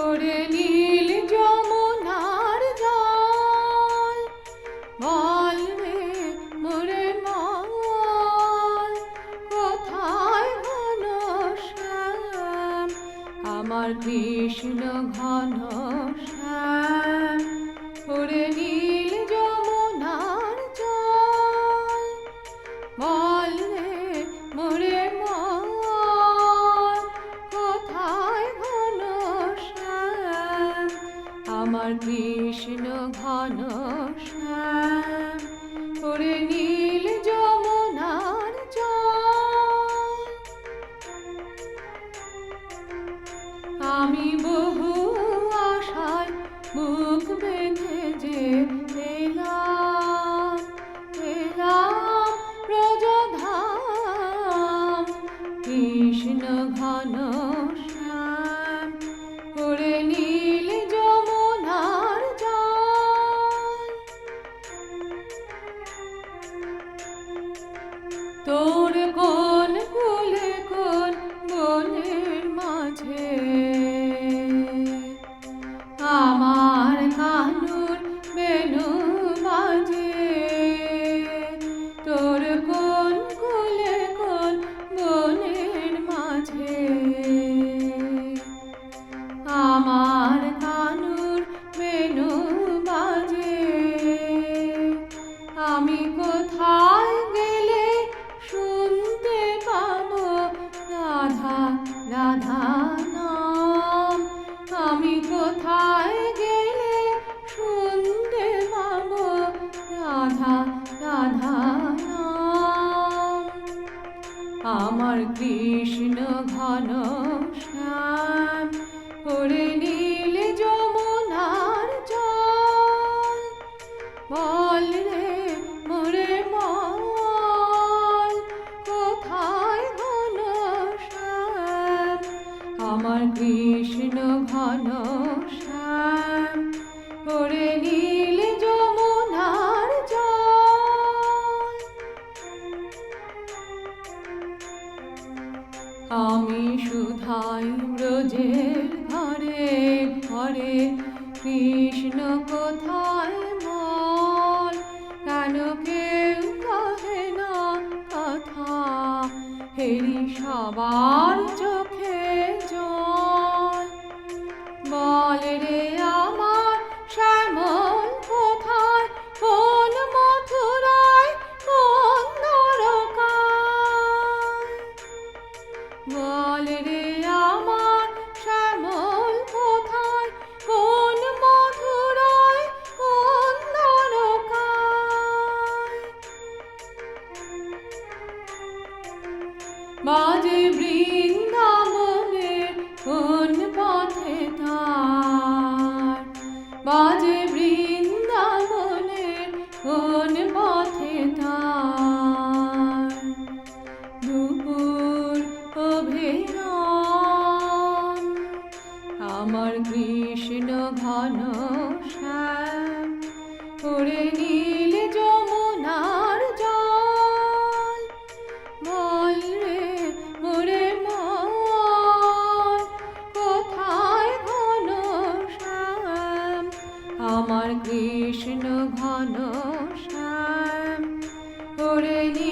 ওরে নীল যমুনার বল কোথায় আমার কৃষ্ণ ঘন শ্যাম। বল মোরে কোথায় ঘন আমার কৃষ্ণ ঘন শ্যাম করে নীল ঘন আমার কৃষ্ণ ঘন শ্যাম। ওরে নীল যমুনার জল, বল রে মোরে মল কোথায় ঘন শ্যাম? আমার কৃষ্ণ ঘন সুধাই ব্রজের ঘরে ঘরে কৃষ্ণ কোথায় মন কেন কেউ কহে না কথা? হেরি সবার বাজে বৃন্দাবনের কোন পথে তার? বাজে বৃন্দাবনের কোন পথে তার? দুপুর অভিরাম, আমার কৃষ্ণ ঘন শ্যাম ওরে নীল কৃষ্ণ ঘন শ্যাম ওরে নীল